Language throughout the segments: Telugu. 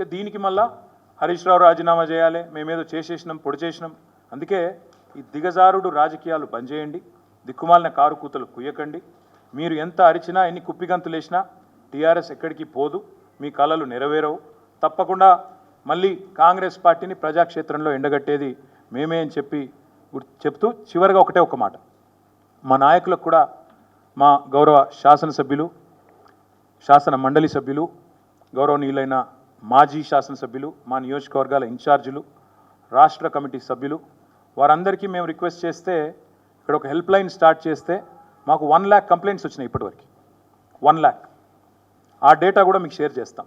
ఇక దీనికి మళ్ళా హరీష్ రావు రాజీనామా చేయాలి. మేమేదో చేసేసినాం పొడి చేసినాం. అందుకే ఈ దిగజారుడు రాజకీయాలు బంద్ చేయండి. దిక్కుమాలిన కారు కూతలు కుయ్యకండి. మీరు ఎంత అరిచినా ఎన్ని కుప్పిగంతులు వేసినా టీఆర్ఎస్ ఎక్కడికి పోదు. మీ కళలు నెరవేరవు. తప్పకుండా మళ్ళీ కాంగ్రెస్ పార్టీని ప్రజాక్షేత్రంలో ఎండగట్టేది మేమే అని చెప్పి చెప్తూ చివరిగా ఒకటే ఒక మాట. మా నాయకులకు కూడా మా గౌరవ శాసనసభ్యులు శాసన మండలి సభ్యులు గౌరవనీయులైన మాజీ శాసనసభ్యులు మా నియోజకవర్గాల ఇన్ఛార్జీలు రాష్ట్ర కమిటీ సభ్యులు వారందరికీ మేము రిక్వెస్ట్ చేస్తే ఇక్కడ ఒక హెల్ప్ లైన్ స్టార్ట్ చేస్తే మాకు వన్ ల్యాక్ కంప్లైంట్స్ వచ్చినాయి ఇప్పటివరకు. వన్ ల్యాక్. ఆ డేటా కూడా మీకు షేర్ చేస్తాం.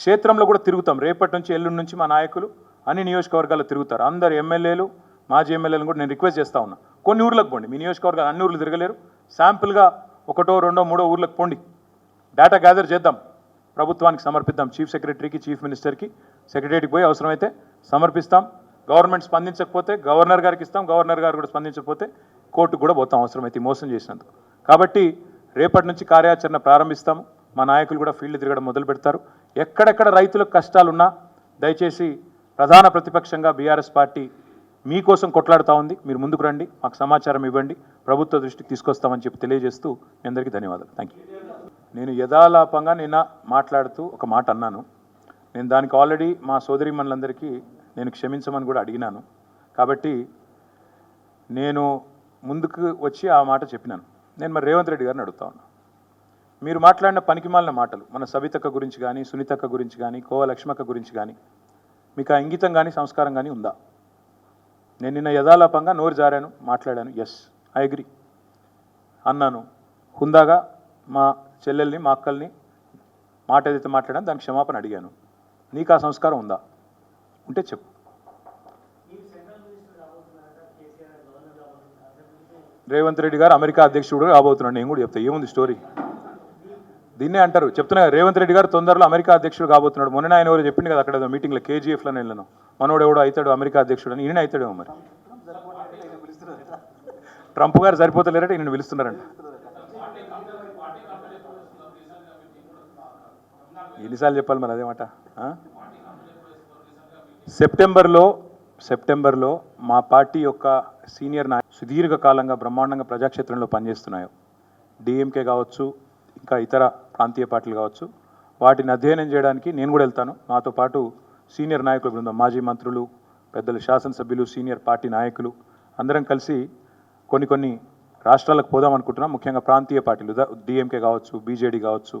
క్షేత్రంలో కూడా తిరుగుతాం. రేపటి నుంచి ఎల్లుండి నుంచి మా నాయకులు అన్ని నియోజకవర్గాల్లో తిరుగుతారు. అందరు ఎమ్మెల్యేలు మాజీ ఎమ్మెల్యేలను కూడా నేను రిక్వెస్ట్ చేస్తా ఉన్నా. కొన్ని ఊర్లకు పోండి. మీ నియోజకవర్గాలు అన్ని ఊర్లు తిరగలేరు. శాంపుల్గా ఒకటో రెండో మూడో ఊర్లకు పోండి. డేటా గ్యాదర్ చేద్దాం. ప్రభుత్వానికి సమర్పిద్దాం. చీఫ్ సెక్రటరీకి చీఫ్ మినిస్టర్కి సెక్రటరీకి పోయి అవసరమైతే సమర్పిస్తాం. గవర్నమెంట్ స్పందించకపోతే గవర్నర్ గారికి ఇస్తాం. గవర్నర్ గారు కూడా స్పందించకపోతే కోర్టుకు కూడా పోతాం అవసరమైతే మోసం చేసినందుకు. కాబట్టి రేపటి నుంచి కార్యాచరణ ప్రారంభిస్తాము. మా నాయకులు కూడా ఫీల్డ్ తిరగడం మొదలు పెడతారు. ఎక్కడెక్కడ రైతులకు కష్టాలున్నా దయచేసి ప్రధాన ప్రతిపక్షంగా బీఆర్ఎస్ పార్టీ మీకోసం కొట్లాడుతూ ఉంది. మీరు ముందుకు రండి. మాకు సమాచారం ఇవ్వండి. ప్రభుత్వ దృష్టికి తీసుకొస్తామని చెప్పి తెలియజేస్తూ మీ అందరికీ ధన్యవాదాలు. థ్యాంక్ యూ నేను యథాలాపంగా నిన్న మాట్లాడుతూ ఒక మాట అన్నాను. నేను దానికి ఆల్రెడీ మా సోదరిమణులందరికీ నేను క్షమించమని కూడా అడిగినాను. కాబట్టి నేను ముందుకు వచ్చి ఆ మాట చెప్పినాను. నేను మరి రేవంత్ రెడ్డి గారిని అడుగుతా ఉన్నా. మీరు మాట్లాడిన పనికిమాలిన మాటలు మన సవితక్క గురించి కానీ సునీతక్క గురించి కానీ కోవ లక్ష్మక్క గురించి కానీ మీకు ఆ ఇంగితం కానీ సంస్కారం కానీ ఉందా? నేను నిన్న యథాలాపంగా నోరు జారాను మాట్లాడాను. ఎస్ ఐ అగ్రి అన్నాను. హుందాగా మా చెల్లెల్ని మా అక్కల్ని మాట ఏదైతే మాట్లాడాను దానికి క్షమాపణ అడిగాను. నీకు ఆ సంస్కారం ఉందా? ఉంటే చెప్పు. రేవంత్ రెడ్డి గారు అమెరికా అధ్యక్షుడు కాబోతున్నాడు. నేను కూడా చెప్తా ఏముంది స్టోరీ? దీన్నే అంటారు. చెప్తున్నా రేవంత్ రెడ్డి గారు తొందరలో అమెరికా అధ్యక్షుడు కాబోతున్నాడు. మొన్న ఆయన ఎవరు చెప్పింది కదా అక్కడ మీటింగ్లో కేజీఎఫ్లో వెళ్ళను. మనోడు ఎవడో అవుతాడు అమెరికా అధ్యక్షుడు అని. ఈయన అవుతాడేమో మరి? ట్రంప్ గారు సరిపోతలేరంటే ఈయన పిలుస్తున్నారంట. ఎన్నిసార్లు చెప్పాలి మరి అదేమాట సెప్టెంబర్లో సెప్టెంబర్లో మా పార్టీ యొక్క సీనియర్ నాయ సుదీర్ఘకాలంగా బ్రహ్మాండంగా ప్రజాక్షేత్రంలో పనిచేస్తున్నాయో. డిఎంకే కావచ్చు ఇంకా ఇతర ప్రాంతీయ పార్టీలు కావచ్చు. వాటిని అధ్యయనం చేయడానికి నేను కూడా వెళ్తాను. నాతో పాటు సీనియర్ నాయకుల బృందం మాజీ మంత్రులు పెద్దలు శాసనసభ్యులు సీనియర్ పార్టీ నాయకులు అందరం కలిసి కొన్ని కొన్ని రాష్ట్రాలకు పోదాం అనుకుంటున్నాం. ముఖ్యంగా ప్రాంతీయ పార్టీలు డిఎంకే కావచ్చు బీజేడీ కావచ్చు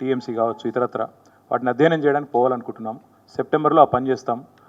టీఎంసీ కావచ్చు ఇతరత్ర వాటిని అధ్యయనం చేయడానికి పోవాలనుకుంటున్నాం. సెప్టెంబర్లో ఆ పని చేస్తాం.